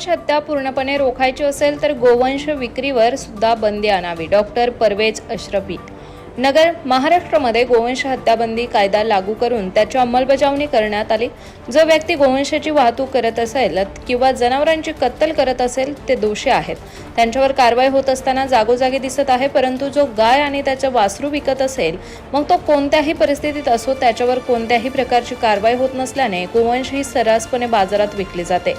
गोवंश हत्या पूर्णपणे रोखायची असेल तर गोवंश विक्रीवर सुद्धा बंदी आणावी. डॉक्टर परवेज अश्रफी. नगर महाराष्ट्रामध्ये गोवंश हत्याबंदी कायदा लागू करून त्याची अंमलबजावणी करण्यात आली. जो व्यक्ती गोवंशाची वाहतूक करत असेल किंवा जनावरांची कत्तल करत असेल ते दोषी आहेत. त्यांच्यावर कारवाई होत असताना जागोजागी दिसत आहे परंतु जो गाय आणि त्याचं वासरू विकत असेल मग तो कोणत्याही परिस्थितीत असो त्याच्यावर कोणत्याही प्रकारची कारवाई होत नसल्याने गोवंश ही सर्रासपणे बाजारात विकली जाते.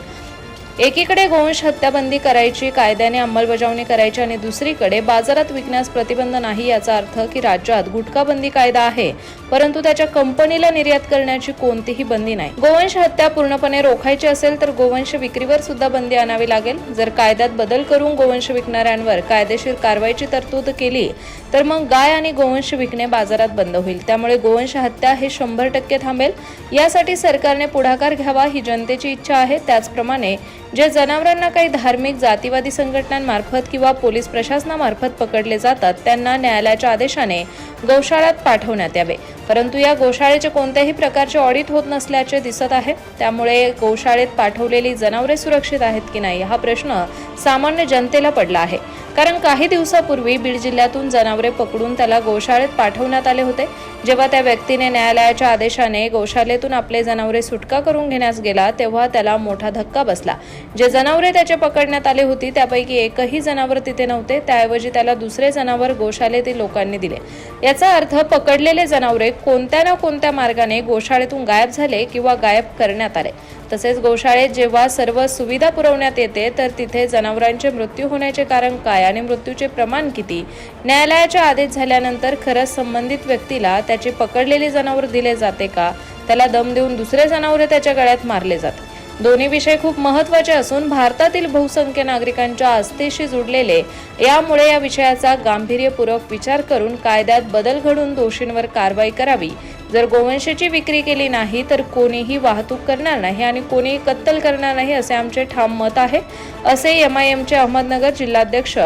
एकीकडे गोवंश हत्याबंदी करायची कायद्याने अंमलबजावणी करायची आणि दुसरीकडे बाजारात विकण्यास प्रतिबंध नाही याचा अर्थ की राज्यात गुटखाबंदी कायदा आहे परंतु त्याच्या कंपनीला निर्यात करण्याची कोणतीही बंदी नाही. गोवंश हत्या पूर्णपणे रोखायची असेल तर गोवंश विक्रीवर सुद्धा बंदी आणावी लागेल. जर कायद्यात बदल करून गोवंश विकणाऱ्यांवर कायदेशीर कारवाईची तरतूद केली तर मग गाय आणि गोवंश विकणे बाजारात बंद होईल. त्यामुळे गोवंश हत्या हे शंभर टक्के थांबेल. यासाठी सरकारने पुढाकार घ्यावा ही जनतेची इच्छा आहे. त्याचप्रमाणे ज्या जनावरांना काही धार्मिक जातीवादी संघटनांमार्फत किंवा पोलीस प्रशासनामार्फत पकडले जातात त्यांना न्यायालयाच्या आदेशाने गौशाळात पाठवण्यात यावे. परंतु या गोशाळेचे कोणत्याही प्रकारचे ऑडिट होत नसल्याचे दिसत आहे. त्यामुळे गोशाळेत पाठवलेली जनावरे सुरक्षित आहेत की नाही हा प्रश्न सामान्य जनतेला पडला आहे. कारण काही दिवसापूर्वी बीड जिल्ह्यातून जनावरे पकडून त्याला गोशाळेत पाठवण्यात आले होते. जेव्हा त्या व्यक्तीने न्यायालयाच्या आदेशाने गोशालेतून आपले जनावरे सुटका करून घेण्यास गेला तेव्हा त्याला मोठा धक्का बसला. जे जनावरे त्याचे पकडण्यात आले होती त्यापैकी एकही जनावर तिथे नव्हते. त्याऐवजी त्याला दुसरे जनावर गोशालेतील लोकांनी दिले. याचा अर्थ पकडलेले जनावरे कोणत्या ना कोणत्या मार्गाने गोशाळेतून गायब झाले किंवा गायब करण्यात आले. तसेच गोशाळेत जेव्हा सर्व सुविधा पुरवण्यात येते तर तिथे जनावरांचे मृत्यू होण्याचे कारण काय आणि मृत्यूचे प्रमाण किती? न्यायालयाच्या आदेश झाल्यानंतर खरंच संबंधित व्यक्तीला त्याचे पकडलेले जनावर दिले जाते का? त्याला दम देऊन दुसरे जनावरे त्याच्या गळ्यात मारले जाते दोन्ही विषय खूप महत्त्वाचे असून भारतातील बहुसंख्य नागरिकांच्या आस्थेशी जुडलेले यामुळे या विषयाचा गांभीर्यपूर्वक विचार करून कायद्यात बदल घडून दोषींवर कारवाई करावी. जर गोवंशाची विक्री केली नाही तर कोणीही वाहतूक करणार नाही आणि कोणीही कत्तल करणार नाही असे आमचे ठाम मत आहे असे एम आय एमचे अहमदनगर जिल्हाध्यक्ष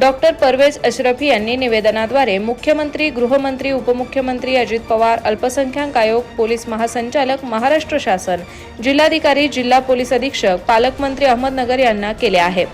डॉक्टर परवेज अशरफी यांनी निवेदनाद्वारे मुख्यमंत्री गृहमंत्री उपमुख्यमंत्री अजित पवार अल्पसंख्याक आयोग पोलीस महासंचालक महाराष्ट्र शासन जिल्हाधिकारी जिल्हा पोलीस अधीक्षक पालकमंत्री अहमदनगर यांना केले आहे